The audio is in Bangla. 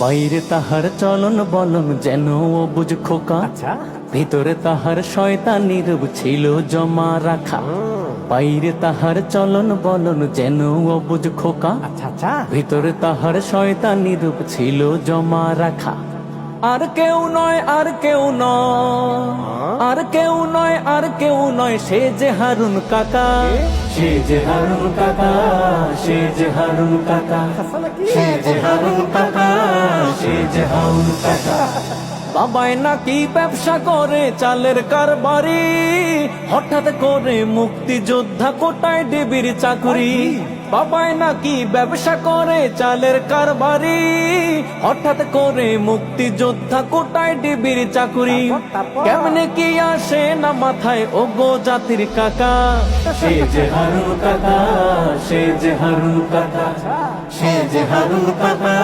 বাইরে তাহার চলন বলন যেন ও বুঝ খোকা। আচ্ছা। ভিতরে তাহার শয়তানি রূপ ছিল জমা রাখা। বাইরে তাহার চলন বলন যেন ও বুঝ খোকা। আচ্ছা আচ্ছা। ভিতরে তাহার শয়তানি রূপ ছিল জমা রাখা। আর কেউ নয় আর কেউ নয় আর কেউ নয় আর কেউ নয় সে যে হারুন কাকা। সে যে হারুন কাকা সে যে হারুন কাকা। সে যে হারুন কাকা। যে বাবাই নাকি ব্যবসা করে চালের কারবারি। হঠাৎ করে মুক্তি যোদ্ধা কোটায় ডিবির চাকরি। বাবাই নাকি ব্যবসা করে চালের কারবারি। হঠাৎ করে মুক্তি যোদ্ধা কোটায় ডিবির চাকরি। কেমনে কি আসে না মাথায়? ও গো জাতির কাকা। সে যে হারুন কাকা সে যে হারুন কাকা। সে যে হারুন কাকা।